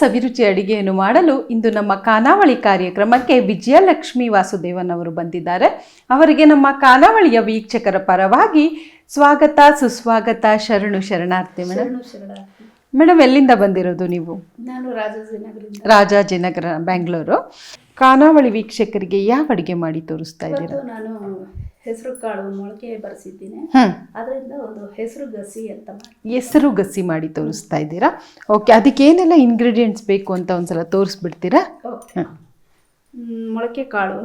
ಸವಿರುಚಿ ಅಡಿಗೆಯನ್ನು ಮಾಡಲು ಇಂದು ನಮ್ಮ ಖಾನಾವಳಿ ಕಾರ್ಯಕ್ರಮಕ್ಕೆ ವಿಜಯಲಕ್ಷ್ಮಿ ವಾಸುದೇವನ್ ಅವರು ಬಂದಿದ್ದಾರೆ. ಅವರಿಗೆ ನಮ್ಮ ಖಾನಾವಳಿಯ ವೀಕ್ಷಕರ ಪರವಾಗಿ ಸ್ವಾಗತ ಸುಸ್ವಾಗತ ಶರಣು ಶರಣಾರ್ಥಿ ಮೇಡಮ್ ಮೇಡಮ್ ಎಲ್ಲಿಂದ ಬಂದಿರೋದು ನೀವು? ನಾನು ರಾಜಾಜಿನಗರ ಬ್ಯಾಂಗ್ಳೂರು. ಖಾನಾವಳಿ ವೀಕ್ಷಕರಿಗೆ ಯಾವ ಅಡುಗೆ ಮಾಡಿ ತೋರಿಸ್ತಾ ಇದ್ದೀರಾ? ನಾನು ಹೆಸರು ಕಾಳು ಮೊಳಕೆ ಬರೆಸಿದ್ದೀನಿ. ಅದರಿಂದ ಒಂದು ಹೆಸರು ಗಸಿ ಅಂತ ಹೆಸರು ಗಸಿ ಮಾಡಿ ತೋರಿಸ್ತಾ ಇದ್ದೀರಾ? ಓಕೆ ಅದಕ್ಕೆ ಏನೆಲ್ಲ ಇಂಗ್ರೀಡಿಯೆಂಟ್ಸ್ ಬೇಕು ಅಂತ ಒಂದ್ಸಲ ತೋರಿಸ್ಬಿಡ್ತೀರಾ? ಓಕೆ ಮೊಳಕೆ ಕಾಳು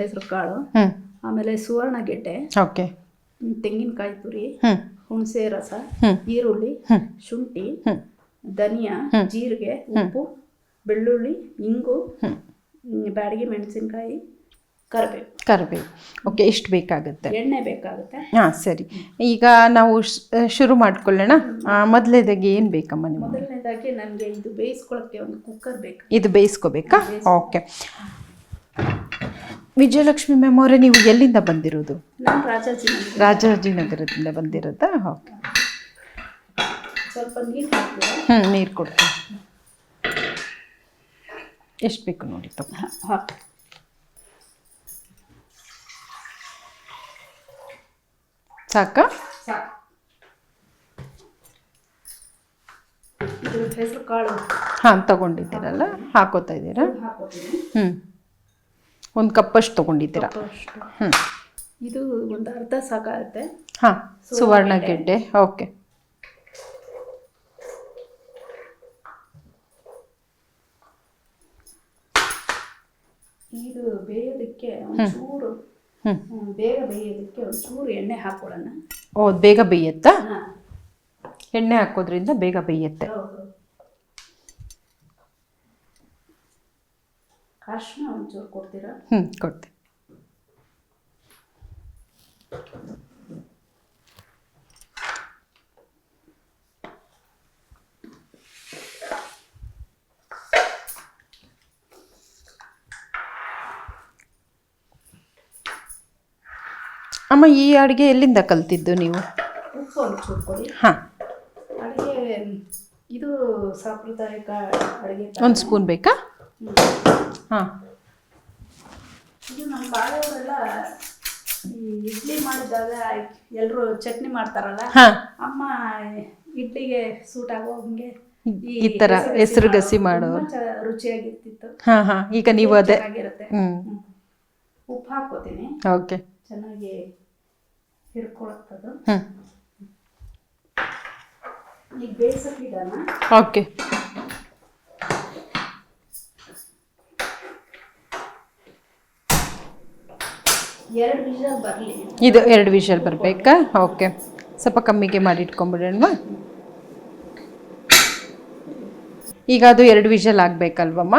ಹೆಸರು ಕಾಳು ಆಮೇಲೆ ಸುವರ್ಣ ಗೆಡ್ಡೆ ಓಕೆ ತೆಂಗಿನಕಾಯಿ ತುರಿ ಹುಣಸೆ ರಸ ಈರುಳ್ಳಿ ಶುಂಠಿ. ಧನಿಯಾ ಜೀರಿಗೆ ಉಪ್ಪು ಬೆಳ್ಳುಳ್ಳಿ ಇಂಗು ಬ್ಯಾಡಿಗೆ ಬ್ಯಾಡಗಿ ಮೆಣಸಿನ್ಕಾಯಿ ಕರಿಬೇವು. ಕರಿಬೇವು ಓಕೆ ಎಷ್ಟು ಬೇಕಾಗುತ್ತೆ. ಎಣ್ಣೆ ಬೇಕಾಗುತ್ತೆ? ಹಾಂ ಸರಿ. ಈಗ ನಾವು ಶುರು ಮಾಡ್ಕೊಳ್ಳೋಣ. ಮೊದಲನೇದಾಗಿ ಏನು ಬೇಕಮ್ಮ ನಿಮ್ಮ ಮೊದಲನೇದಾಗಿ ನನಗೆ ಇದು ಬೇಯಿಸ್ಕೊಳ್ಳೋಕ್ಕೆ ಒಂದು ಕುಕ್ಕರ್ ಬೇಕು? ಇದು ಬೇಯಿಸ್ಕೋಬೇಕಾ? ಓಕೆ. ವಿಜಯಲಕ್ಷ್ಮಿ ಮ್ಯಾಮ್ ಅವರೇ ನೀವು ಎಲ್ಲಿಂದ ಬಂದಿರೋದು? ನಾನು ರಾಜಾಜಿ ರಾಜಾಜಿನಗರದಿಂದ ಬಂದಿರೋದಾ? ಓಕೆ. ಸ್ವಲ್ಪ ನೀರು ಹ್ಞೂ ನೀರು ಕೊಡ್ತೀನಿ. ಎಷ್ಟು ಬೇಕು ನೋಡಿ ತಗೋ. ಹಾಕಿ ಸಾಕಾ? ಹೆಸರು ಕಾಳು ಹಾಂ ತಗೊಂಡಿದ್ದೀರಲ್ಲ ಹಾಕೋತಾ ಇದ್ದೀರಾ? ಹ್ಞೂ ಒಂದು ಕಪ್ಪಷ್ಟು ತೊಗೊಂಡಿದ್ದೀರಾ? ಹ್ಞೂ ಇದು ಒಂದು ಅರ್ಧ ಸಾಕಾಗುತ್ತೆ ಹಾಂ ಸುವರ್ಣ ಗೆಡ್ಡೆ. ಓಕೆ. ಇದು ಬೇಯೋದಕ್ಕೆ ಬೇಗ ಬೇಯೋದಕ್ಕೆ ಒಂಚೂರು ಎಣ್ಣೆ ಹಾಕೊಳ್ಳೋಣ ಓ ಬೇಗ ಬೇಯುತ್ತಾ? ಎಣ್ಣೆ ಹಾಕೋದ್ರಿಂದ ಬೇಗ ಬೇಯುತ್ತೆ. ಅರ್ಶಿನ ಒಂಚೂರು ಕೊಡ್ತೀರಾ? ಹ್ಞೂ ಕೊಡ್ತೀನಿ. ಅಮ್ಮ ಈ ಅಡುಗೆ ಎಲ್ಲಿಂದ ಕಲ್ತಿದ್ದು ನೀವು? ಉಪ್ಪು ಒಂಚೂರು ಕೊಡಿ ಹಾಂ. ಅಡುಗೆ ಇದು ಸಾಂಪ್ರದಾಯಿಕ ಅಡುಗೆ ಒಂದು ಸ್ಪೂನ್ ಬೇಕಾ? ಹಾಂ. ಇದು ನಮ್ಮ ಬಾಳೆಯವರೆಲ್ಲ ಈ ಇಡ್ಲಿ ಮಾಡಿದಾಗ ಎಲ್ಲರೂ ಚಟ್ನಿ ಮಾಡ್ತಾರಲ್ಲ ಹಾಂ. ಅಮ್ಮ ಇಡ್ಲಿಗೆ ಸೂಟ್ ಆಗೋ ಹಂಗೆ ಈ ಥರ ಹೆಸರು ಗಸಿ ಮಾಡೋರು ಚ- ರುಚಿಯಾಗಿರ್ತಿತ್ತು. ಹಾಂ ಹಾಂ. ಈಗ ನೀವು ಅದೇ. ಚೆನ್ನಾಗಿರುತ್ತೆ. ಹ್ಞೂ. ಉಪ್ಪು ಹಾಕೋತೀನಿ ಓಕೆ. ಚೆನ್ನಾಗಿ ಹಿಡ್ಕೊಳತ್ತದು? ಹ್ಞೂ ಈಗ ಓಕೆ. ಎರಡು ವಿಷಲ್ ಬರಲಿ. ಇದು ಎರಡು ವಿಷಲ್ ಬರಬೇಕಾ? ಓಕೆ. ಸ್ವಲ್ಪ ಕಮ್ಮಿಗೆ ಮಾಡಿ ಇಟ್ಕೊಂಬಿಡೋಣ ಈಗ ಅದು ಎರಡು ವಿಷಲ್ ಆಗಬೇಕಲ್ವಮ್ಮ?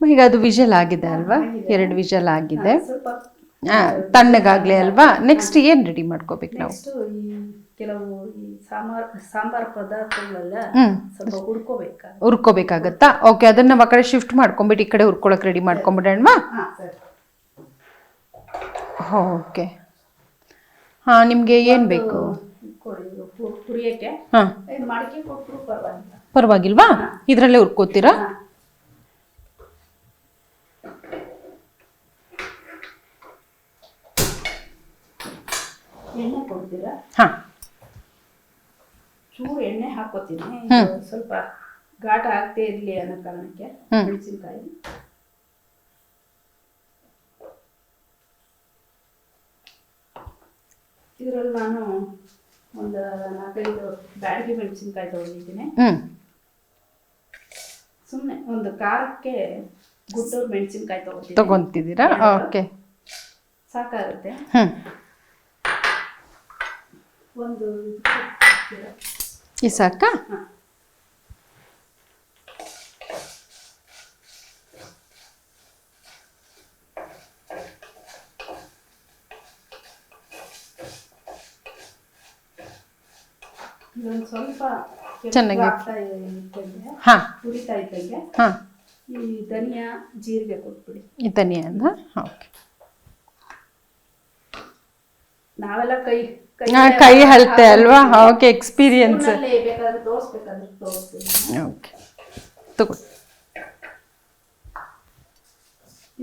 ಈಗ ಅದು ವಿಷಲ್ ಆಗಿದೆ ಅಲ್ವಾ? ಎರಡು ವಿಷಲ್ ಆಗಿದೆ. ಸ್ವಲ್ಪ ತಣ್ಣಗಾಗಲಿ ಅಲ್ವಾ? ನೆಕ್ಸ್ಟ್ ಏನು ರೆಡಿ ಮಾಡ್ಕೋಬೇಕು ನಾವು? ನೆಕ್ಸ್ಟು ಈ ಕೆಲವು ಈ ಸಾಂಬಾರ್ ಸಾಂಬಾರ್ ಪದಾರ್ಥಗಳೆಲ್ಲ ಸ್ವಲ್ಪ ಹುರ್ಕೋಬೇಕಾ? ಹುರ್ಕೋಬೇಕಾಗತ್ತಾ? ಓಕೆ ಅದನ್ನ ನಾವು ಆ ಕಡೆ ಶಿಫ್ಟ್ ಮಾಡ್ಕೊಂಬಿಟ್ಟು ಈ ಕಡೆ ಹುರ್ಕೊಳಕ್ಕೆ ರೆಡಿ ಮಾಡ್ಕೊಂಬಿಡೋಣವಾ? ಹಾಂ ಸರಿ. ಓಕೆ ಹಾಂ ನಿಮಗೆ ಏನು ಬೇಕು? ಕೊಡಿ ಹು- ಹುರಿಯಕ್ಕೆ ಹಾಂ. ಇದು ಮಡಕೆ ಕೊಟ್ಟರು ಪರವಾಗಿಲ್ಲ. ಪರವಾಗಿಲ್ವಾ? ಇದರಲ್ಲೇ ಹುರ್ಕೋತೀರಾ? ಹಾಂ. ಚೂರು ಎಣ್ಣೆ ಹಾಕೋತೀನಿ ಸ್ವಲ್ಪ ಘಾಟ ಆಗ್ತೇ ಇರಲಿ ಅನ್ನೋ ಕಾರಣಕ್ಕೆ ಮೆಣಸಿನಕಾಯಿ. ಇದರಲ್ಲಿ ನಾನು ಒಂದು ನಾಲ್ಕೈದು ಬ್ಯಾಡಗಿ ಮೆಣಸಿನಕಾಯಿ ತೊಗೊಂಡಿದ್ದೀನಿ. ಸುಮ್ಮನೆ ಒಂದು ಖಾರಕ್ಕೆ ಗುಡ್ಡೂರು ಮೆಣಸಿನಕಾಯಿ ತೊಗೊತೀನಿ ತಗೊಂತಿದ್ದೀರಾ? ಓಕೆ. ಸಾಕಾಗುತ್ತೆ. ಒಂದು ಈ ಸಾಕಾ? ಸ್ವಲ್ಪ ಚೆನ್ನಾಗಿ. ಹಾಂ. ಹುರಿತಾ ಇದ್ದಂಗೆ ಹಾ. ಈ ಧನಿಯಾ ಜೀರಿಗೆ ಕೊಟ್ಬಿಡಿ. ಈ ಧನಿಯನ್ನ ಓಕೆ. ನಾವೆಲ್ಲ ಕೈ ಕೈ ಹಲ್ತೆ ಅಲ್ವಾ? ಓಕೆ ಎಕ್ಸ್ಪೀರಿಯನ್ಸ್ ಓಕೆ ತಗೋ.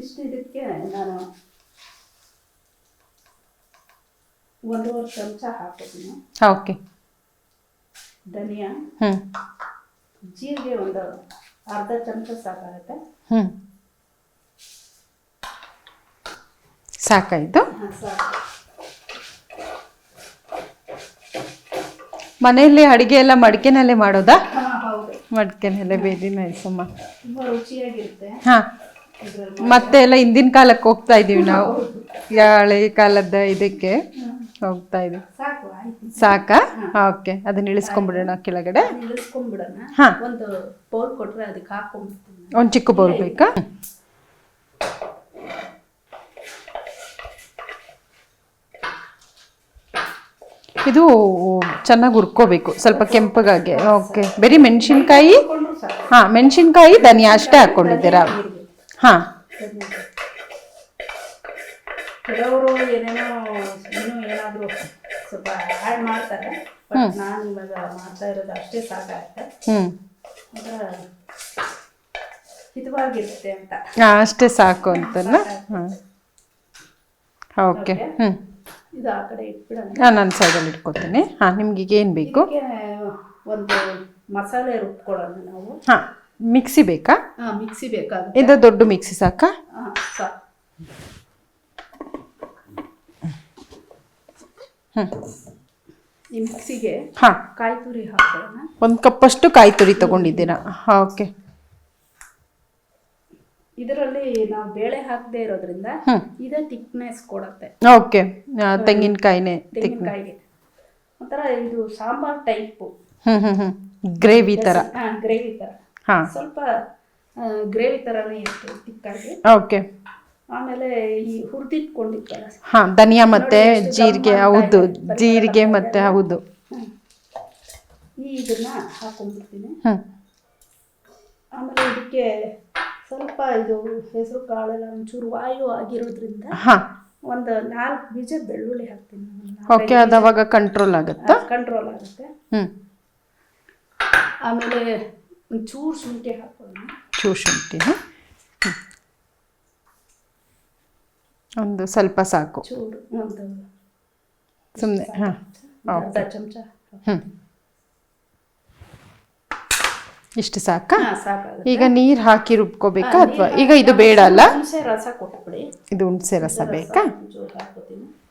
ಇಷ್ಟು ಇದಕ್ಕೆ ನಾನು ಒಂದೂವರೆ ಚಮಚ ಹಾಕೋತೀನಿ ಓಕೆ ಧನಿಯಾ. ಹ್ಞೂ ಜೀರಿಗೆ ಒಂದು ಅರ್ಧ ಚಮಚ ಸಾಕಾಗುತ್ತೆ. ಹ್ಞೂ ಸಾಕಾಯಿತು? ಹಾಂ ಸಾಕು ಮನೆಯಲ್ಲಿ ಅಡಿಗೆ ಎಲ್ಲ ಮಡಿಕೆನಲ್ಲೇ ಮಾಡೋದಾ? ಮಡಿಕೆನಲ್ಲೇ ಬೇರೆ ನೈಸಮ್ಮ ಹಾ. ಮತ್ತೆ ಎಲ್ಲ ಹಿಂದಿನ ಕಾಲಕ್ಕೆ ಹೋಗ್ತಾ ಇದೀವಿ ನಾವು. ಹಳೆ ಕಾಲದ ಇದಕ್ಕೆ ಹೋಗ್ತಾ ಇದೀವಿ. ಸಾಕು ಓಕೆ ಅದನ್ನ ಇಳಿಸ್ಕೊಂಡ್ಬಿಡೋಣ ಕೆಳಗಡೆ. ಹಾ. ಒಂದು ಚಿಕ್ಕ ಬೌಲ್ ಬೇಕಾ? ಇದು ಚೆನ್ನಾಗಿ ಹುರ್ಕೋಬೇಕು ಸ್ವಲ್ಪ ಕೆಂಪಗಾಗೆ. ಓಕೆ ಬರೀ ಮೆಣಸಿನ್ಕಾಯಿ? ಸಾಕು ಹಾಂ ಮೆಣಸಿನ್ಕಾಯಿ ಧನಿಯಾ ಅಷ್ಟೇ ಹಾಕ್ಕೊಂಡಿದ್ದೀರಾ. ಹಾಂ. ಕೆಲವರು ಏನೇನೋ ಇನ್ನೂ ಏನಾದರೂ ಸ್ವಲ್ಪ ಆ್ಯಡ್ ಮಾಡ್ತಾರೆ ಬಟ್ ನಾನು ಇವಾಗ ಮಾಡ್ತಾ ಇರೋದು ಅಷ್ಟೇ ಸಾಕಾಗುತ್ತೆ ಹಿತವಾಗಿರುತ್ತೆ ಅಂತ. ಅಷ್ಟೇ ಸಾಕು ಅಂತಲ್ಲ ಹಾಂ ಓಕೆ ಹ್ಞೂ ಇದು ಆ ಕಡೆ ಇಟ್ಬಿಡೋಣ. ಹಾಂ ನಾನು ಸೈಡಲ್ಲಿ ಇಟ್ಕೊತೀನಿ ಹಾಂ ನಿಮ್ಗೆ ಈಗ ಏನು ಬೇಕು? ಇದಕ್ಕೆ ಒಂದು ಮಸಾಲೆ ರುಬ್ಕೊಳ್ಳೋಣ ನಾವು. ಹಾಂ ಮಿಕ್ಸಿ ಬೇಕಾ? ಹಾಂ ಮಿಕ್ಸಿ ಬೇಕಾಗುತ್ತೆ. ಇದು ದೊಡ್ಡ ಮಿಕ್ಸಿ ಸಾಕಾ? ಹಾಂ ಸಾಕು. ಹ್ಞೂ ಈ ಮಿಕ್ಸಿಗೆ ಹಾಂ. ಕಾಯಿ ತುರಿ ಹಾಕೋಣ. ಒಂದು ಕಪ್ಪಷ್ಟು ಕಾಯಿ ತುರಿ ತೊಗೊಂಡಿದ್ದೀರಾ? ಹಾಂ ಓಕೆ. ಇದರಲ್ಲಿ ನಾವು ಬೇಳೆ ಹಾಕದೇ ಇರೋದ್ರಿಂದ ಇದೆ ಥಿಕ್ನೆಸ್ ಕೊಡುತ್ತೆ. ಓಕೆ. ತೆಂಗಿನಕಾಯಿನೇ ತೆಂಗಿನಕಾಯಿಗೆ. ಒಂಥರ ಇದು ಸಾಂಬಾರ್ ಟೈಪು. ಗ್ರೇವಿ ತರ. ಗ್ರೇವಿ ತರ. ಹಾಂ. ಸ್ವಲ್ಪ ಗ್ರೇವಿ ತರನೇ ಇರುತ್ತೆ ತಿಕ್ಕಾಗಿ ಓಕೆ. ಆಮೇಲೆ ಈ ಹುರಿದಿಟ್ಕೊಂಡಿರ್ತಾರೆ. ಹಾ ಧನಿಯಾ ಮತ್ತೆ ಜೀರಿಗೆ ಹೌದು. ಜೀರಿಗೆ ಮತ್ತೆ ಹೌದು. ಈ ಇದನ್ನ ಹಾಕೊಂಡ್ಬಿಡ್ತೀನಿ. ಆಮೇಲೆ ಇದಕ್ಕೆ ಸ್ವಲ್ಪ ಇದು ಹೆಸರು ಕಾಳೆಲ್ಲ ಒಂಚೂರು ವಾಯು ಆಗಿರೋದ್ರಿಂದ ಒಂದು ನಾಲ್ಕು ಬೀಜ ಬೆಳ್ಳುಳ್ಳಿ ಹಾಕ್ತೀನಿ. ಓಕೆ ಅದು ಅವಾಗ ಕಂಟ್ರೋಲ್ ಆಗುತ್ತೆ? ಕಂಟ್ರೋಲ್ ಆಗುತ್ತೆ. ಆಮೇಲೆ ಒಂಚೂರು ಶುಂಠಿ ಹಾಕೋಣ. ಚೂರು ಶುಂಠಿ ಒಂದು ಸ್ವಲ್ಪ ಸಾಕು. ಚೂರು ಒಂದು ಸುಮ್ಮನೆ ಹಾಂ. ಚಮಚ ಹ್ಞೂ ಇಷ್ಟು ಸಾಕಾ? ಈಗ ನೀರು ಹಾಕಿ ರುಬ್ಕೋಬೇಕಾ ಅಥವಾ ಈಗ ಇದು ಬೇಡ ಅಲ್ಲ? ರಸ ಕೊಟ್ಬಿಡಿ. ಇದು ಹುಣಸೆ ರಸ ಬೇಕಾ?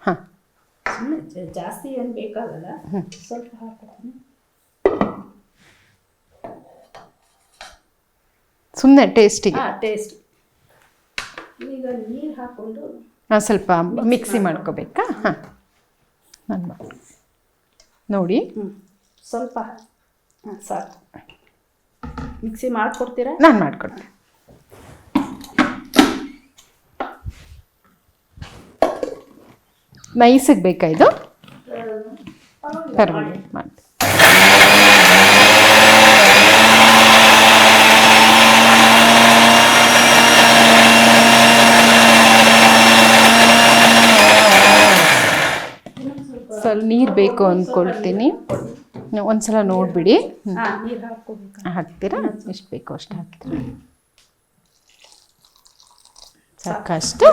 ಹಾಂ. ಜಾಸ್ತಿ ಏನು ಬೇಕಾಗಲ್ಲ. ಸ್ವಲ್ಪ ಹಾಕೋತೀನಿ ಸುಮ್ಮನೆ ಟೇಸ್ಟಿಗೆ ಟೇಸ್ಟ್ ಈಗ ನೀರು ಹಾಕೊಂಡು ಹಾಂ ಸ್ವಲ್ಪ ಮಿಕ್ಸಿ ಮಾಡ್ಕೋಬೇಕಾ? ಹಾಂ. ನಾನು ನೋಡಿ. ಸ್ವಲ್ಪ ಹಾಂ ಸಾಕು. ಮಿಕ್ಸಿ ಮಾಡಿಕೊಡ್ತೀರಾ? ನಾನು ಮಾಡ್ಕೊಡ್ತೀನಿ. ನೈಸಿಗೆ ಬೇಕಾ ಇದು? ಪರವಾಗಿಲ್ಲ ಸ್ವಲ್ಪ ನೀರು ಬೇಕು ಅಂದ್ಕೊಳ್ತೀನಿ ಒಂದ್ಸಲ ನೋಡ್ಬಿಡಿ. ಹಾಕ್ತೀರಾ? ಎಷ್ಟು ಬೇಕೋ ಅಷ್ಟು ಹಾಕ್ತೀರಾ. ಸಾಕಷ್ಟು.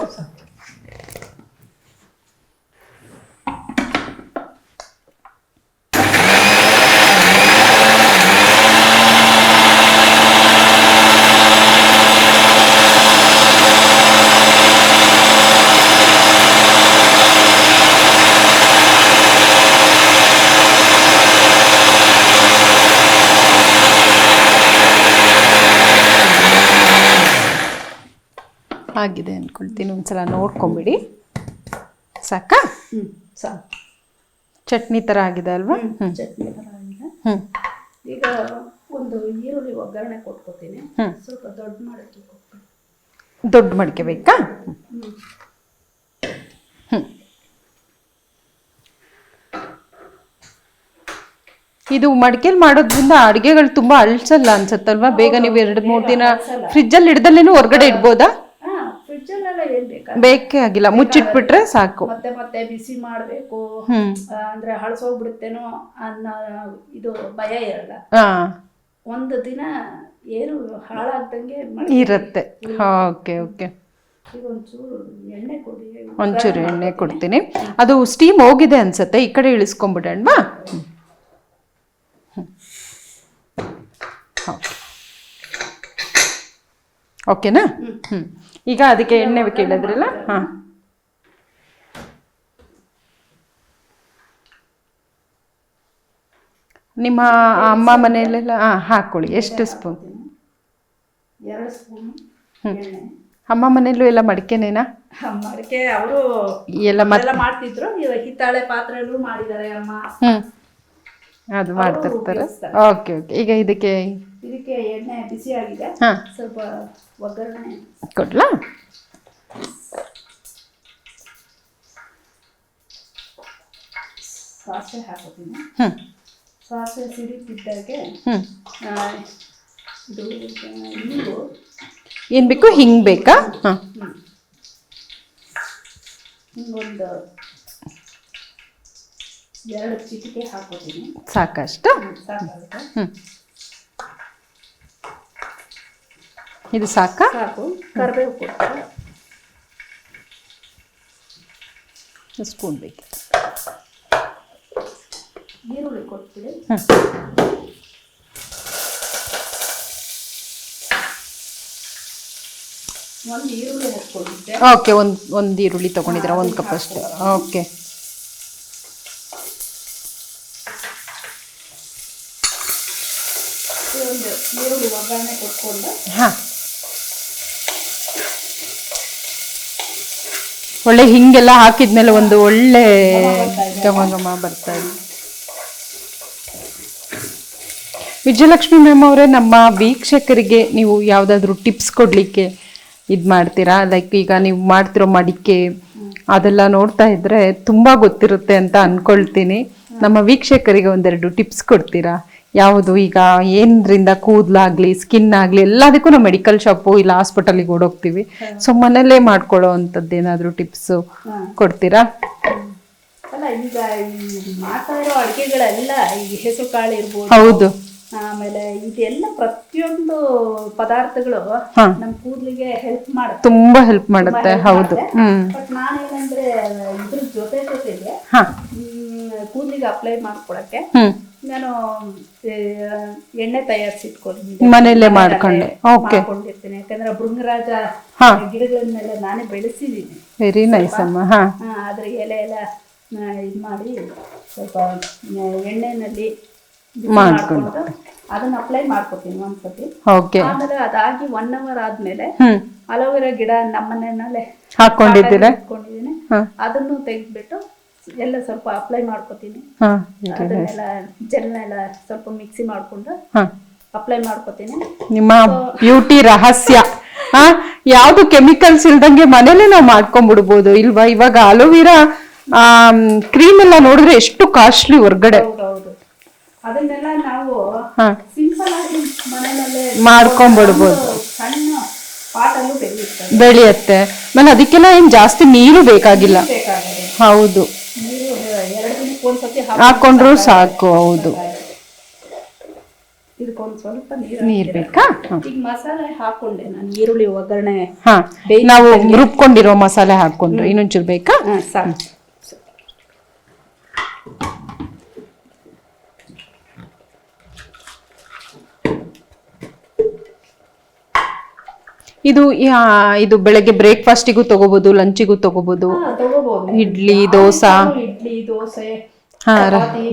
ಆಗಿದೆ ಅಂದ್ಕೊಳ್ತೀನಿ ಒಂದ್ಸಲ ನೋಡ್ಕೊಂಬಿಡಿ. ಸಾಕಾ? ಹ್ಞೂ ಸಾಕು. ಚಟ್ನಿ ಥರ ಆಗಿದೆ ಅಲ್ವಾ? ಹ್ಞೂ ಚಟ್ನಿ ಥರ ಆಗಿದೆ. ಹ್ಞೂ ಈಗ ಒಂದು ಈರುಳ್ಳಿ ಒಗ್ಗರಣೆ ಕೊಟ್ಕೋತೀನಿ. ಸ್ವಲ್ಪ ದೊಡ್ಡ ಮಡಕೆ ದೊಡ್ಡ ಮಡಿಕೆ ಬೇಕಾ? ಹ್ಞೂ ಹ್ಞೂ ಇದು ಮಡಿಕೆಲಿ ಮಾಡೋದ್ರಿಂದ ಅಡುಗೆಗಳು ತುಂಬ ಅಳ್ಸಲ್ಲ ಅನ್ಸತ್ತಲ್ವಾ? ಬೇಗ ನೀವು ಎರಡು ಮೂರು ದಿನ ಫ್ರಿಜ್ಜಲ್ಲಿ ಹಿಡ್ದಲ್ಲೇನು ಹೊರಗಡೆ ಇಡ್ಬೋದಾ? ಎಲ್ಲ ಏನು ಬೇಕಾ ಬೇಕೇ ಆಗಿಲ್ಲ. ಮುಚ್ಚಿಟ್ಬಿಟ್ರೆ ಸಾಕು. ಮತ್ತೆ ಮತ್ತೆ ಬಿಸಿ ಮಾಡಬೇಕು. ಹ್ಮ್. ಅಂದ್ರೆ ಹಳಸೋಗ್ಬಿಡುತ್ತೇನೋ ಅನ್ನೋ ಇದು ಭಯ ಇರಲ್ಲ. ಹಾಂ. ಒಂದು ದಿನ ಏನು ಹಾಳಾಗ್ದಂಗೆ ಮಾಡಿ ಇರುತ್ತೆ. Okay okay. ಈಗ ಒಂಚೂರು ಎಣ್ಣೆ ಕೊಡಿ. ಒಂಚೂರು ಎಣ್ಣೆ ಕೊಡ್ತೀನಿ. ಅದು ಸ್ಟೀಮ್ ಹೋಗಿದೆ ಅನ್ಸುತ್ತೆ. ಈ ಕಡೆ ಇಳಿಸ್ಕೊಂಬಿಡೋಣವಾ ಓಕೆನಾ? ಹ್ಞೂ ಈಗ ಅದಕ್ಕೆ ಎಣ್ಣೆ ಕೇಳಿದ್ರಲ್ಲ? ಹಾಂ. ನಿಮ್ಮ ಅಮ್ಮ ಮನೆಯಲ್ಲೆಲ್ಲ ಹಾಂ ಹಾಕ್ಕೊಳ್ಳಿ ಎಷ್ಟು ಸ್ಪೂನ್? ಎರಡು ಸ್ಪೂನ್ ಅಮ್ಮ ಮನೆಯಲ್ಲೂ ಎಲ್ಲ ಮಡಿಕೆನೇನಾ? ಮಡಿಕೆ ಅವರು ಎಲ್ಲ ಮಾಡ್ತಿದ್ರು. ಹಿತ್ತಾಳೆ ಪಾತ್ರೆಗಳು ಮಾಡಿದ್ದಾರೆ ಅಮ್ಮ. ಅದು ಮಾಡ್ತಿರ್ತಾರೆ. ಓಕೆ ಓಕೆ ಈಗ ಇದಕ್ಕೆ ಇದಕ್ಕೆ ಎಣ್ಣೆ ಬಿಸಿ ಆಗಿದೆ. ಹಾಂ. ಸ್ವಲ್ಪ ಒಗ್ಗರಣೆ. ಕೊಡ್ಲಾ? ಸಾಸಿವೆ ಹಾಕೋತೀನಿ ಹ್ಞೂ ಸಾಸಿವೆ ಸಿಡಿತಿದ್ದಾಗೆ ಇದು ಹಿಂಗು ಏನು ಬೇಕು? ಹಿಂಗೆ ಬೇಕಾ? ಹಾಂ. ಹಿಂಗೊಂದು ಎರಡು ಚಿಟಿಕೆ ಹಾಕೋತೀನಿ ಸಾಕಷ್ಟು? ಸಾಕಾಗುತ್ತೆ ಹ್ಞೂ ಇದು ಸಾಕಾ? ಸಾಕು. ಕರಿಬೇವು ಕೊಡ್ತಾರೆ ಸ್ಪೂನ್ ಬೇಕು ಈರುಳ್ಳಿ ಕೊಡ್ತೀವಿ. ಒಂದು ಈರುಳ್ಳಿ ಹಾಕ್ಕೊಂಡಿದ್ದೆ. ಓಕೆ ಒಂದು ಒಂದು ಈರುಳ್ಳಿ ತೊಗೊಂಡಿದ್ದೀರಾ? ಒಂದು ಕಪ್ ಅಷ್ಟು. ಓಕೆ ಒಂದು ಈರುಳ್ಳಿ ಒಗ್ಗರಣೆ ಕೊಟ್ಕೊಂಡು ಒಳ್ಳೆ ಹಿಂಗೆಲ್ಲ ಹಾಕಿದ್ಮೇಲೆ ಒಂದು ಒಳ್ಳೆ ಘಮ ಘಮ ಬರ್ತಾ ಇದೆ. ವಿಜಯಲಕ್ಷ್ಮಿ ಮ್ಯಾಮ್ ಅವರೇ, ನಮ್ಮ ವೀಕ್ಷಕರಿಗೆ ನೀವು ಯಾವುದಾದ್ರೂ ಟಿಪ್ಸ್ ಕೊಡಲಿಕ್ಕೆ ಇದು ಮಾಡ್ತೀರಾ? ಲೈಕ್ ಈಗ ನೀವು ಮಾಡ್ತಿರೋ ಮಡಿಕೆ ಅದೆಲ್ಲ ನೋಡ್ತಾ ಇದ್ರೆ ತುಂಬ ಗೊತ್ತಿರುತ್ತೆ ಅಂತ ಅನ್ಕೊಳ್ತೀನಿ. ನಮ್ಮ ವೀಕ್ಷಕರಿಗೆ ಒಂದೆರಡು ಟಿಪ್ಸ್ ಕೊಡ್ತೀರಾ? ಯಾವುದು ಈಗ ಏನರಿಂದ ಕೂದಲಾಗ್ಲಿ ಸ್ಕಿನ್ ಆಗಲಿ ಎಲ್ಲದಕ್ಕೂ ನಾವು ಮೆಡಿಕಲ್ ಶಾಪು ಇಲ್ಲ ಹಾಸ್ಪಿಟಲಿಗೆ ಓಡೋಗ್ತೀವಿ. ಸೊ ಮನೇಲೇ ಮಾಡ್ಕೊಳ್ಳೋ ಅಂಥದ್ದು ಏನಾದರೂ ಟಿಪ್ಸು ಕೊಡ್ತೀರಾ? ಅಲ್ಲ ಈಗ ಇರೋ ಅಡುಗೆಗಳೆಲ್ಲ ಈ ಹೆಸರು ಕಾಳು ಇರ್ಬೋದು ಹೌದು. ಆಮೇಲೆ ಇದೆಲ್ಲ ಪ್ರತಿಯೊಂದು ಪದಾರ್ಥಗಳು ನಮ್ಮ ಕೂದಲಿಗೆ ಹೆಲ್ಪ್ ಮಾಡುತ್ತೆ. ತುಂಬಾ ಹೆಲ್ಪ್ ಮಾಡುತ್ತೆ ಹೌದು. ಬಟ್ ನಾನೇನಂದ್ರೆ ಇದ್ರ ಜೊತೆ ಜೊತೆಗೆ ಹಾ. ಕೂದಲಿಗೆ ಅಪ್ಲೈ ಮಾಡ್ಕೊಳಕ್ಕೆ ನಾನು ಎಣ್ಣೆ ತಯಾರಿಸಿಟ್ಕೊಂಡಿದ್ದೆ. ಮನೆಯಲ್ಲೇ ಮಾಡ್ಕೊಂಡೆ. ಓಕೆ ಮಾಡ್ಕೊಂಡಿರ್ತೀನಿ. ಯಾಕಂದ್ರೆ ಭೃಂಗರಾಜ. ಗಿಡಗಳನ್ನೆಲ್ಲ ನಾನೇ ಬೆಳೆಸಿದ್ದೀನಿ. ವೆರಿ ನೈಸ್ ಅಮ್ಮ ಹಾ. ಅದ್ರ ಎಲೆ ಎಲ್ಲ ಇದು ಮಾಡಿ ಸ್ವಲ್ಪ ಎಣ್ಣೆನಲ್ಲಿ ಮಾಡ್ಕೊಂಡು. ಅದನ್ನ ಅಪ್ಲೈ ಮಾಡ್ಕೊತೀನಿ ಒಂದ್ಸತಿ. ಓಕೆ ಆಮೇಲೆ ಅದಾಗಿ ಒನ್ ಅವರ್ ಆದ್ಮೇಲೆ ಅಲೋವೆರಾ ಗಿಡ ನಮ್ಮನೆಯಲ್ಲೇ ಹಾಕೊಂಡಿದ್ದೀನಿ ಅದನ್ನು ತೆಗೆದ್ಬಿಟ್ಟು ಎಲ್ಲ ಸ್ವಲ್ಪ ಅಪ್ಲೈ ಮಾಡ್ಕೊತೀನಿ. ಹಾ ಅದನ್ನೆಲ್ಲ ಜೆಲ್ನೆಲ್ಲ ಸ್ವಲ್ಪ ಮಿಕ್ಸಿ ಮಾಡ್ಕೊಂಡು ಹಾ. ಅಪ್ಲೈ ಮಾಡ್ಕೊತೀನಿ. ನಿಮ್ಮ ಬ್ಯೂಟಿ ರಹಸ್ಯ. ಯಾವ್ದು ಕೆಮಿಕಲ್ಸ್ ಇಲ್ದಂಗೆ ಮನೇಲೆ ನಾವು ಮಾಡ್ಕೊಂಡ್ಬಿಡ್ಬೋದು ಇಲ್ವಾ? ಇವಾಗ ಅಲೋವಿರಾ ಕ್ರೀಮ್ ಎಲ್ಲ ನೋಡಿದ್ರೆ ಎಷ್ಟು ಕಾಸ್ಟ್ಲಿ ಹೊರ್ಗಡೆ. ಅದನ್ನೆಲ್ಲ ನಾವು ಹಾ. ಸಿಂಪಲ್ ಆಗಿ ಮನೆಯಲ್ಲೇ ಮಾಡ್ಕೊಂಡ್ಬಿಡ್ಬೋದು ಒಂದು ಸಣ್ಣ ಪಾಟಲ್ಲೂ ಬೆಳೆಯುತ್ತೆ. ಬೆಳೆಯುತ್ತೆ. ಆಮೇಲೆ ಅದಕ್ಕೆಲ್ಲ ಏನ್ ಜಾಸ್ತಿ ನೀರು ಬೇಕಾಗಿಲ್ಲ. ಹೌದು. ಒಂದ್ಸತಿ ಹಾಕೊಂಡ್ರು ಸಾಕು ಹೌದು. ಇದಕ್ಕೊಂದು ಸ್ವಲ್ಪ ನೀರು ಬೇಕಾ. ಈಗ ಮಸಾಲೆ ಹಾಕೊಂಡೆ ನಾನು ಈರುಳ್ಳಿ ಒಗ್ಗರಣೆ ಹಾ ನಾವು ರುಬ್ಕೊಂಡಿರೋ ಮಸಾಲೆ ಹಾಕೊಂಡ್ರೆ ಇನ್ನೊಂಚೂರು ಬೇಕಾ? ಸಾಕು. ಇದು ಇದು ಬೆಳಗ್ಗೆ ಬ್ರೇಕ್ಫಾಸ್ಟಿಗೂ ತಗೋಬಹುದು ಲಂಚಿಗೂ ತಗೋಬಹುದು ಇಡ್ಲಿ ದೋಸಾ. ಇಡ್ಲಿ ದೋಸೆ. ಹಾ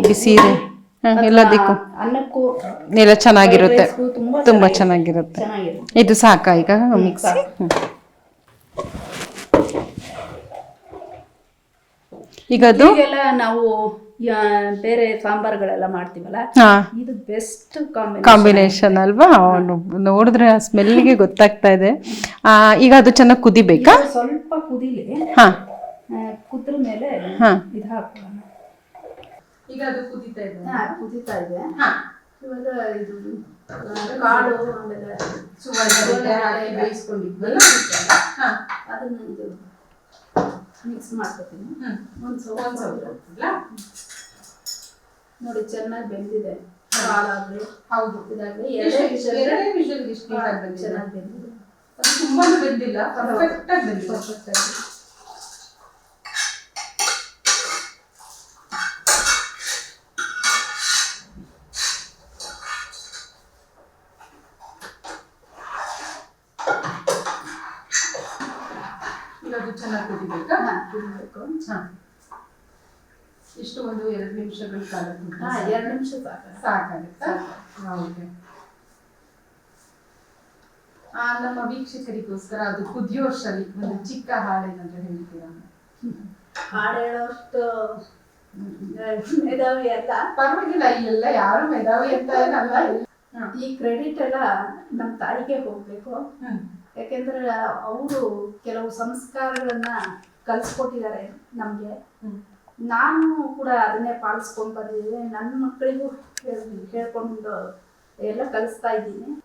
ಬಿಸಿ ಎಲ್ಲದಕ್ಕೂ ಅನ್ನಕ್ಕೂ ಎಲ್ಲ ಚೆನ್ನಾಗಿರುತ್ತೆ. ತುಂಬಾ ಚೆನ್ನಾಗಿರುತ್ತೆ. ಇದು ಸಾಕ ಈಗ? ಮಿಕ್ಸ್? ಈಗ ಅದು ನಾವು ಬೇರೆ ಸಾಂಬಾರ್ಗಳೆಲ್ಲ ಮಾಡ್ತೀವಲ್ಲ? ಇದು ಬೆಸ್ಟ್ ಕಾಂಬಿನೇಷನ್. ಅಲ್ವಾ? ನೋಡಿದ್ರೆ ಆ ಸ್ಮೆಲ್ಗೆ ಗೊತ್ತಾಗ್ತಾ ಇದೆ. ಈಗ ಅದು ಚೆನ್ನಾಗಿ ಕುದಿಬೇಕಾ? ಸ್ವಲ್ಪ ಕುದಿಲಿ. ಹಾ. ಕುದ್ರ ಮೇಲೆ ಹಾ. ಇದು ಹಾಕೋಣ ಈಗ ಅದು ಕುದಿತಾ ಇದೆ. ಹಾ, ಕುದೀತಾ ಇದೆ. ಇವಾಗ ಇದು ಕಾಳು ಆಮೇಲೆ ಹಾ. ಅದನ್ನ ಇದು ಮಿಕ್ಸ್ ಮಾಡ್ಕೊತೀನಿ. ಒಂದು ಸ್ವಲ್ಪ ನೋಡಿ ಚೆನ್ನಾಗಿ ಬೆಂದಿದೆ. ಹಾಲಾಗ್ಲಿ ಹೌದು. ಇದಾಗ್ಲಿ ಎರಡೇ ವಿಷಲ್ ಎರಡೇ ವಿಷಲ್ ಇಷ್ಟು ಚೆನ್ನಾಗಿ ಬೆಂದಿದೆ. ಅದು ತುಂಬಾನು ಬೆಂದಿಲ್ಲ ಪರ್ಫೆಕ್ಟ್ ಆಗಿ ಬೆಂದಿದೆ. ಪರ್ಫೆಕ್ಟ್ ಆಗಿ ಅದು ಚೆನ್ನಾಗಿ ಕುದಿಬೇಕಾ ಕುದಿಬೇಕು ಇಷ್ಟು ಒಂದು ಎರಡು ನಿಮಿಷಗಳ ಕಾಲ. ಎರಡು ನಿಮಿಷ ಸಾಕು ಸಾಕಾಗುತ್ತಾ. ಓಕೆ ಆ ನಮ್ಮ ವೀಕ್ಷಕರಿಗೋಸ್ಕರ ಅದು ಕುದಿಯೋಷ್ಟರಲ್ಲಿ ಒಂದು ಚಿಕ್ಕ ಹಾಡೇನಾದ್ರೂ ಹೇಳ್ತೀರಾ ಹಾಡು ಹೇಳೋಷ್ಟು ಮೇಧಾವಿ ಅಲ್ಲ. ಪರವಾಗಿಲ್ಲ ಇಲ್ಲೆಲ್ಲ ಯಾರು ಮೇಧಾವಿ ಅಂತ ಏನಲ್ಲ. ಈ ಕ್ರೆಡಿಟ್ ಎಲ್ಲ ನಮ್ಮ ತಾಯಿಗೆ ಹೋಗ್ಬೇಕು. ಯಾಕೆಂದ್ರೆ ಅವರು ಕೆಲವು ಸಂಸ್ಕಾರಗಳನ್ನ ಕಲಿಸ್ಕೊಟ್ಟಿದ್ದಾರೆ ನಮಗೆ. ನಾನು ಕೂಡ ಅದನ್ನೇ ಪಾಲಿಸ್ಕೊಂಡು ಬಂದಿದ್ದೀನಿ. ನನ್ನ ಮಕ್ಕಳಿಗೂ ಹೇಳ್- ಹೇಳ್ಕೊಂಡು ಎಲ್ಲ ಕಲಿಸ್ತಾ ಇದ್ದೀನಿ.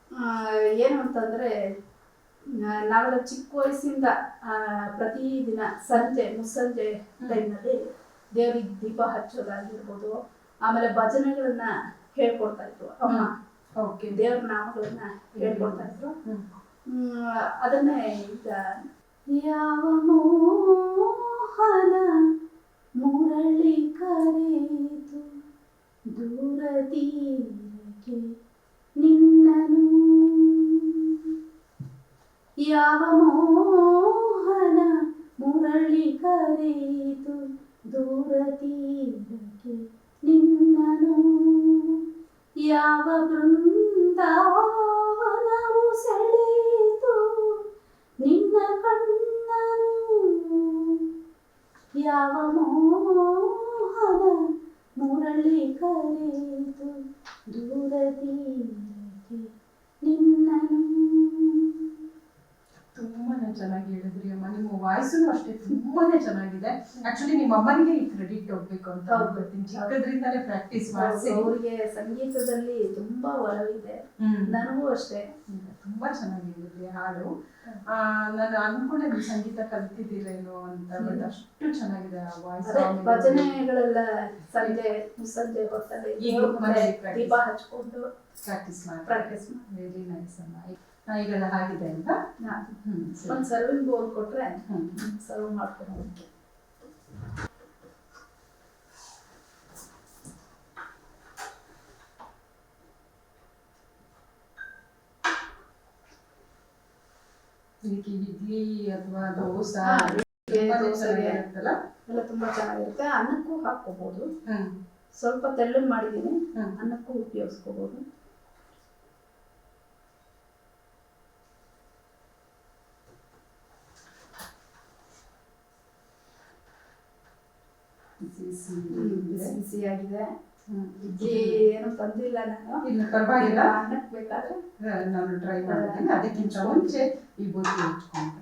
ಏನು ಅಂತಂದ್ರೆ ನಾವೆಲ್ಲ ಚಿಕ್ಕ ವಯಸ್ಸಿಂದ ಪ್ರತಿ ದಿನ ಸಂಜೆ ಮುಸ್ಸಂಜೆ ಟೈಮ್ನಲ್ಲಿ ದೇವ್ರಿಗೆ ದೀಪ ಹಚ್ಚೋದಾಗಿರ್ಬೋದು ಆಮೇಲೆ ಭಜನೆಗಳನ್ನ ಹೇಳ್ಕೊಡ್ತಾ ಇದ್ರು. ಅಮ್ಮ ಓಕೆ. ದೇವ್ರ ನಾಮಗಳನ್ನ ಹೇಳ್ಕೊಡ್ತಾ ಇದ್ರು. ಅದನ್ನೇ ಈಗ ಯಾವ ಮೋಹನ ಮುರಳಿ ಕರೆದು ದೂರ ತೀರಕ್ಕೆ ನಿನ್ನನು ಯಾವ ಮೋಹನ ಮುರಳಿ ಕರೆದು ದೂರ ತೀರಕ್ಕೆ ನಿನ್ನನು ಯಾವ ಬೃಂದಾವನವು ಚೆನ್ನಾಗಿದೆ. ಆಕ್ಚುಲಿ ನಿಮ್ಮ ಅಮ್ಮನಿಗೆ ಈ ಕ್ರೆಡಿಟ್ ಹೋಗ್ಬೇಕು ಅಂತ ಹೌದು. ಅನ್ಕೊಳ್ತೀನಿ. ಚಿಕ್ಕದ್ರಿಂದಾನೇ ಪ್ರಾಕ್ಟೀಸ್ ಮಾಡಿಸಿ. ಅವರಿಗೆ ಸಂಗೀತದಲ್ಲಿ ತುಂಬಾ ಒಲವಿದೆ. ನನಗೂ ಅಷ್ಟೇ. ತುಂಬಾ ಚೆನ್ನಾಗಿ ಹೇಳಿದ್ರಿ ಹಾಡು. ನಾನು ಅನ್ಕೊಂಡೆ ನೀವು ಸಂಗೀತ ಕಲ್ತಿದ್ದೀರೇನೋ ಅಂತ ಬಟ್ ಅಷ್ಟು ಚೆನ್ನಾಗಿದೆ ಆ ವಾಯ್ಸ್ ಭಜನೆಗಳೆಲ್ಲ ಸಂಜೆ ಸಂಜೆ practice. ದೀಪ ಹಚ್ಕೊಂಡು ಪ್ರಾಕ್ಟೀಸ್ ಮಾಡಿ ಪ್ರಾಕ್ಟೀಸ್ ವೆರಿ ನೈಸ್ ಅಮ್ಮ. ಈಗೆಲ್ಲ ಆಗಿದೆ ಅಂತ? ಒಂದು ಸರ್ವಿಂಗ್ ಬೋಲ್ ಕೊಟ್ರೆ. ಸರ್ವ್ ಮಾಡ್ಕೊಂಡು. ಇದಕ್ಕೆ ಇಡ್ಲಿ ಅಥವಾ ದೋಸೆ ಎಲ್ಲ ತುಂಬಾ ಚೆನ್ನಾಗಿರುತ್ತೆ. ಅನ್ನಕ್ಕೂ ಹಾಕ್ಕೋಬೋದು. ಹ್ಮ್. ಸ್ವಲ್ಪ ತೆಳ್ಳಗ್ ಮಾಡಿದ್ದೀನಿ. ಹ್ಮ್. ಅನ್ನಕ್ಕೂ ಉಪಯೋಗಿಸ್ಕೋಬಹುದು ಬಿಸಿ ಬಿಸಿ ಬಿಸಿ ಬಿಸಿಯಾಗಿದೆ. ಇಡ್ಲಿ ಏನು ತಂದಿಲ್ಲ ನಾನು. ಇಲ್ಲ ಪರವಾಗಿಲ್ಲ. ಅನ್ನಕ್ಕೆ ಬೇಕಾದ್ರೆ ನಾನು ಟ್ರೈ ಮಾಡ್ತೀನಿ. ಅದಕ್ಕಿಂತ ಮುಂಚೆ ಈ ಬುದ್ಧಿ ಹಚ್ಕೊಂಡು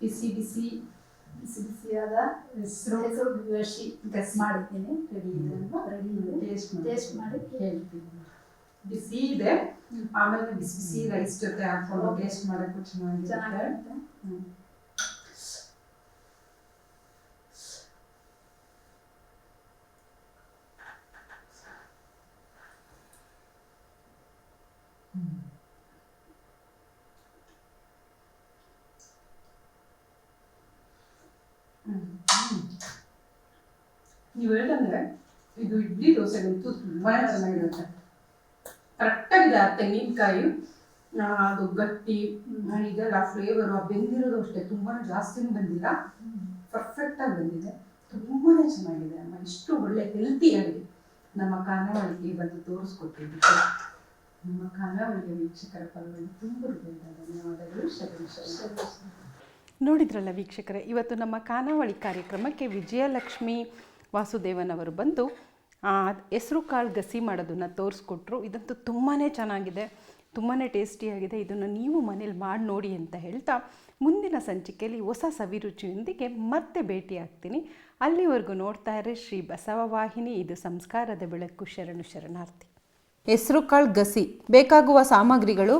ಬಿಸಿ ಬಿಸಿ. ಬಿಸಿ ಬಿಸಿಯಾದ ಹೆಸರು ಹೆಸರು ಗಸಿ ಗಸ್ ಮಾಡಿದ್ದೀನಿ ರೆಡಿ ಇದೆ ಅಲ್ವಾ ರೆಡಿ ಇದೆ. ಟೇಸ್ಟ್ ಟೇಸ್ಟ್ ಮಾಡಿ. ಹೇಳ್ತೀನಿ. ಬಿಸಿ ಇದೆ. ಆಮೇಲೆ ಬಿಸಿ ಬಿಸಿ ರೈಸ್ ಜೊತೆ ಹಾಕೊಂಡು ಟೇಸ್ಟ್ ಮಾಡಕ್ಕೂ ಚೆನ್ನಾಗಿರುತ್ತೆ. ಚೆನ್ನಾಗಿರುತ್ತೆ ಹ್ಮ್. ಹ್ಮ್. ಹ್ಮ್. ನೀವು ಹೇಳ್ದಂಗೆ ಇದು ಇಡ್ಲಿ ದೋಸೆಗಂತೂ ತುಂಬಾ ಚೆನ್ನಾಗಿರುತ್ತೆ. ಕರೆಕ್ಟಾಗಿದೆ ಆ ತೆಂಗಿನಕಾಯಿ ಅದು ಗಟ್ಟಿ ಇದೆಲ್ಲ ಫ್ಲೇವರು ಆ ಬೆಂದಿರೋದು ಅಷ್ಟೇ ತುಂಬಾ ಜಾಸ್ತಿನೂ ಬಂದಿಲ್ಲ. ಪರ್ಫೆಕ್ಟಾಗಿ ಬಂದಿದೆ. ತುಂಬಾನೇ ಚೆನ್ನಾಗಿದೆ. ಅಮ್ಮ, ಇಷ್ಟು ಒಳ್ಳೆ ಹೆಲ್ತಿಯಾಗಿ ನಮ್ಮ ಖಾನಾವಳಿಗೆ ಬಂದು ತೋರಿಸ್ಕೊಟ್ಟಿದ್ದಕ್ಕೆ. ನಮ್ಮ ಖಾನಾವಳಿಗೆ ವೀಕ್ಷಕರ ಪರವಾಗಿ ತುಂಬ ಹೃದಯದ ಧನ್ಯವಾದಗಳು. ನೋಡಿದ್ರಲ್ಲ ವೀಕ್ಷಕರೇ, ಇವತ್ತು ನಮ್ಮ ಖಾನಾವಳಿ ಕಾರ್ಯಕ್ರಮಕ್ಕೆ ವಿಜಯಲಕ್ಷ್ಮಿ ವಾಸುದೇವನ್ ಅವರು ಬಂದು ಹೆಸರು ಕಾಳು ಗಸಿ ಮಾಡೋದನ್ನು ತೋರಿಸ್ಕೊಟ್ರು. ಇದಂತೂ ತುಂಬಾ ಚೆನ್ನಾಗಿದೆ ತುಂಬಾ ಟೇಸ್ಟಿಯಾಗಿದೆ. ಇದನ್ನು ನೀವು ಮನೇಲಿ ಮಾಡಿ ನೋಡಿ ಅಂತ ಹೇಳ್ತಾ ಮುಂದಿನ ಸಂಚಿಕೆಯಲ್ಲಿ ಹೊಸ ಸವಿರುಚಿಯೊಂದಿಗೆ ಮತ್ತೆ ಭೇಟಿಯಾಗ್ತೀನಿ. ಅಲ್ಲಿವರೆಗೂ ನೋಡ್ತಾ ಇರೋ ಶ್ರೀ ಬಸವ ವಾಹಿನಿ. ಇದು ಸಂಸ್ಕಾರದ ಬೆಳಕು. ಶರಣು ಶರಣಾರ್ಥಿ. ಹೆಸರು ಕಾಳು ಗಸಿ. ಬೇಕಾಗುವ ಸಾಮಗ್ರಿಗಳು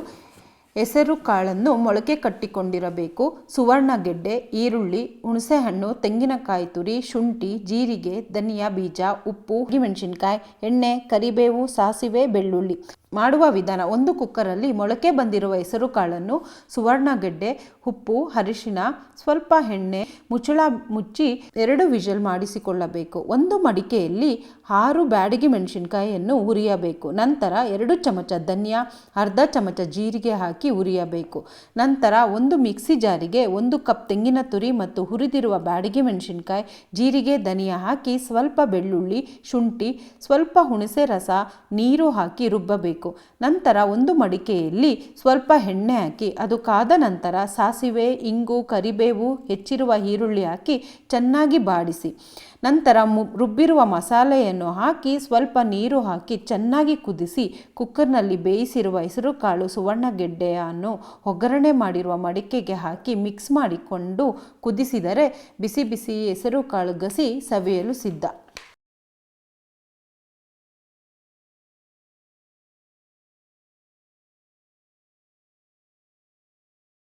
ಹೆಸರು ಕಾಳನ್ನು ಮೊಳಕೆ ಕಟ್ಟಿಕೊಂಡಿರಬೇಕು. ಸುವರ್ಣಗೆಡ್ಡೆ, ಈರುಳ್ಳಿ, ಹುಣಸೆಹಣ್ಣು, ತೆಂಗಿನಕಾಯಿ ತುರಿ, ಶುಂಠಿ, ಜೀರಿಗೆ, ಧನಿಯಾ ಬೀಜ, ಉಪ್ಪು ಮೆಣಸಿನ್ಕಾಯಿ ಎಣ್ಣೆ, ಕರಿಬೇವು, ಸಾಸಿವೆ, ಬೆಳ್ಳುಳ್ಳಿ. ಮಾಡುವ ವಿಧಾನ. ಒಂದು ಕುಕ್ಕರಲ್ಲಿ ಮೊಳಕೆ ಬಂದಿರುವ ಹೆಸರುಕಾಳನ್ನು ಸುವರ್ಣಗೆಡ್ಡೆ ಉಪ್ಪು ಅರಿಶಿನ ಸ್ವಲ್ಪ ಎಣ್ಣೆ, ಮುಚ್ಚಳ ಮುಚ್ಚಿ ಎರಡು ವಿಷಲ್ ಮಾಡಿಸಿಕೊಳ್ಳಬೇಕು. ಒಂದು ಮಡಿಕೆಯಲ್ಲಿ ಆರು ಬ್ಯಾಡಗಿ ಮೆಣಸಿನಕಾಯಿಯನ್ನು ಹುರಿಯಬೇಕು. ನಂತರ ಎರಡು ಚಮಚ ಧನಿಯಾ, ಅರ್ಧ ಚಮಚ ಜೀರಿಗೆ ಹಾಕಿ ಹುರಿಯಬೇಕು. ನಂತರ ಒಂದು ಮಿಕ್ಸಿ ಜಾರಿಗೆ ಒಂದು ಕಪ್ ತೆಂಗಿನ ತುರಿ ಮತ್ತು ಹುರಿದಿರುವ ಬ್ಯಾಡಗಿ ಮೆಣಸಿನಕಾಯಿ, ಜೀರಿಗೆ, ಧನಿಯಾ ಹಾಕಿ ಸ್ವಲ್ಪ ಬೆಳ್ಳುಳ್ಳಿ, ಶುಂಠಿ, ಸ್ವಲ್ಪ ಹುಣಸೆ ರಸ, ನೀರು ಹಾಕಿ ರುಬ್ಬಬೇಕು. ನಂತರ ಒಂದು ಮಡಿಕೆಯಲ್ಲಿ ಸ್ವಲ್ಪ ಎಣ್ಣೆ ಹಾಕಿ, ಅದು ಕಾದ ನಂತರ ಸಾಸಿವೆ, ಇಂಗು, ಕರಿಬೇವು, ಹೆಚ್ಚಿರುವ ಈರುಳ್ಳಿ ಹಾಕಿ ಚೆನ್ನಾಗಿ ಬಾಡಿಸಿ. ನಂತರ ರುಬ್ಬಿರುವ ಮಸಾಲೆಯನ್ನು ಹಾಕಿ ಸ್ವಲ್ಪ ನೀರು ಹಾಕಿ ಚೆನ್ನಾಗಿ ಕುದಿಸಿ, ಕುಕ್ಕರ್ನಲ್ಲಿ ಬೇಯಿಸಿರುವ ಹೆಸರುಕಾಳು ಸುವರ್ಣಗೆಡ್ಡೆಯನ್ನು ಒಗ್ಗರಣೆ ಮಾಡಿರುವ ಮಡಿಕೆಗೆ ಹಾಕಿ ಮಿಕ್ಸ್ ಮಾಡಿಕೊಂಡು ಕುದಿಸಿದರೆ ಬಿಸಿ ಬಿಸಿ ಹೆಸರುಕಾಳು ಗಸಿ ಸವಿಯಲು ಸಿದ್ಧ.